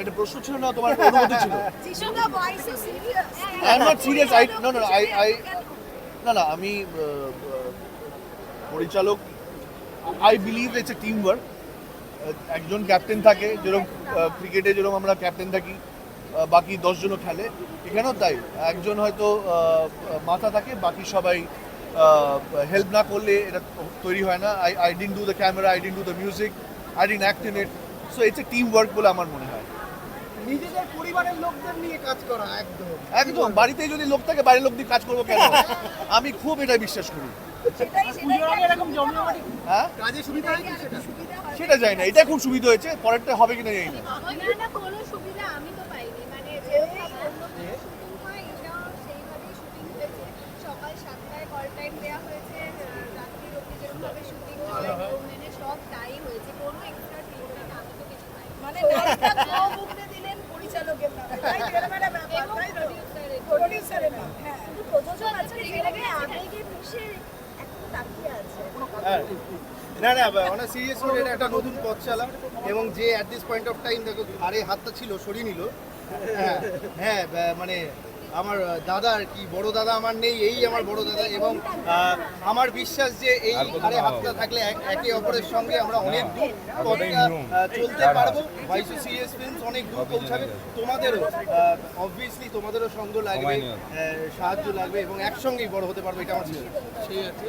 এটা প্রশ্ন ছিল না তোমার অনুমতি ছিল? I am not serious I no no I I না না আমি পরিচালক I believe it's a team work একজন ক্যাপ্টেন থাকে যেরকম ক্রিকেটে যেরকম আমরা ক্যাপ্টেন থাকি বাকি দশজনও খেলে। এখানেও তাই একজন হয়তো মাথা থাকে বাকি সবাই হেল্প না করলে এটা তৈরি হয় না। I I didn't do the camera I didn't do the music I didn't act in it so it's a team work বলে আমার মনে হয়। নিজেদের পরিবারের লোকদের নিয়ে কাজ করা একদম। একদম বাড়িতে যদি লোক থাকে বাড়ির লোক দিয়ে কাজ করব কেন? আমি খুব এটা বিশ্বাস করি। হ্যাঁ? সেটা? সুবিধা সেটা জানি না এটা খুব সুবিধা হয়েছে পরেরটা হবে কিনা জানি না। না না কোনো সুবিধা আমি তো পাইনি। মানে না না অনেক সিরিয়াস নোট এটা একটা নতুন পথ চালা এবং যে at this point of time দেখো, আরে হাতটা ছিল, সরিয়ে নিল। হ্যাঁ হ্যাঁ মানে আমার দাদা আর কি বড় দাদা আমার নেই এই আমার বড় দাদা এবং আমার বিশ্বাস যে এই ঘাড়ে হাতটা থাকলে এক- একে অপরের সঙ্গে আমরা অনেক দূর পথটা চলতে পারব। ভাইসু সিরিয়াস ফিল্মস অনেক দূর পৌঁছাবে। তোমাদেরও অবভিয়াসলি তোমাদেরও সঙ্গ লাগবে সাহায্য লাগবে এবং একসঙ্গেই বড় হতে পারবে এটা আমার সেই আছে।